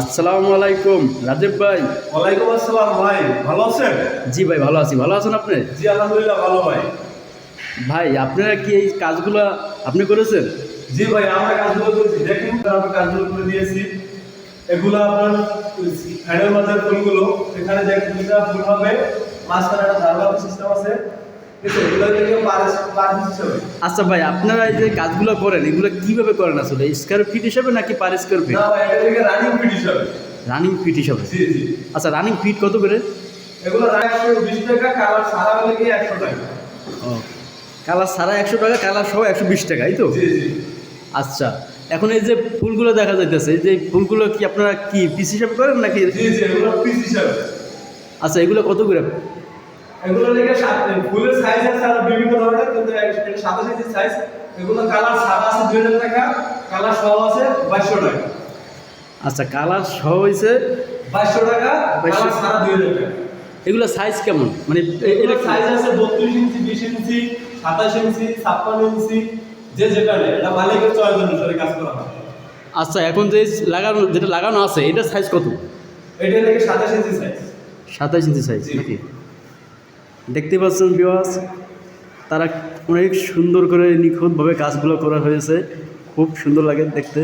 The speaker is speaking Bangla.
আসসালামু আলাইকুম রাজীব ভাই। ওয়ালাইকুম আসসালাম ভাই ভালো আছেন? জি ভাই ভালো আছি। ভালো আছেন আপনি? জি আলহামদুলিল্লাহ ভালো ভাই। ভাই আপনারা কি এই কাজগুলো আপনি করেছেন? জি ভাই আমরা কাজগুলো করছি। দেখুন আমরা কাজগুলো করে দিয়েছি। এগুলো আপনার ফ্যানের মাঝের ফুলগুলো এখানে দেখুন দুটা ফুল হবে। মাঝখানে একটা ধারবাদ সিস্টেম আছে। আচ্ছা ভাই আপনারা এই যে কাজগুলো করেন এগুলো কীভাবে করেন আসলে? স্কোয়ার ফিট হিসাবে নাকি পার স্কোয়ার ফিট না ভাই এটা রানিং ফিট হিসাবে। রানিং ফিট হিসাবে? জি জি। আচ্ছা রানিং ফিট কত করে? এগুলো একশো বিশ টাকা কালার সারা হলে গিয়ে একশো টাকা? ও কালার সারা একশো টাকা কালার সহ একশো বিশ টাকা এই তো? জি জি। আচ্ছা এখন এই যে ফুলগুলো দেখা যাইতেছে এই যে ফুলগুলো কি আপনারা কি পিস হিসাবে করেন নাকি? আচ্ছা এগুলো কত করে? এগুলো লেগে সাত ফুলের সাইজ আছে আরও বিভিন্ন ধরনের কিন্তু সাতাশ ইঞ্চি সাইজ এগুলো কালার সাদা আছে দুই হাজার টাকা কালার সহ আছে বাইশশো টাকা। আচ্ছা কালার সহ হয়েছে বাইশশো টাকা 2200 কালার সাদা দুই হাজার টাকা। এগুলো সাইজ কেমন? মানে এটা সাইজ আছে বত্রিশ ইঞ্চি বিশ ইঞ্চি সাতাশ ইঞ্চি ছাপ্পান্ন ইঞ্চি যে যেটা নেই এটা মালিকের চয়েস অনুসারে কাজ করা হয়। আচ্ছা এখন যে লাগানো যেটা লাগানো আছে এটা সাইজ কত? এটা লেগে সাতাশ ইঞ্চি সাইজ সাতাশ ইঞ্চি সাইজ। নাকি? দেখতে পাচ্ছেন বিওয়াস তারা অনেক সুন্দর করে নিখুঁতভাবে কাজগুলো করা হয়েছে। খুব সুন্দর লাগে দেখতে।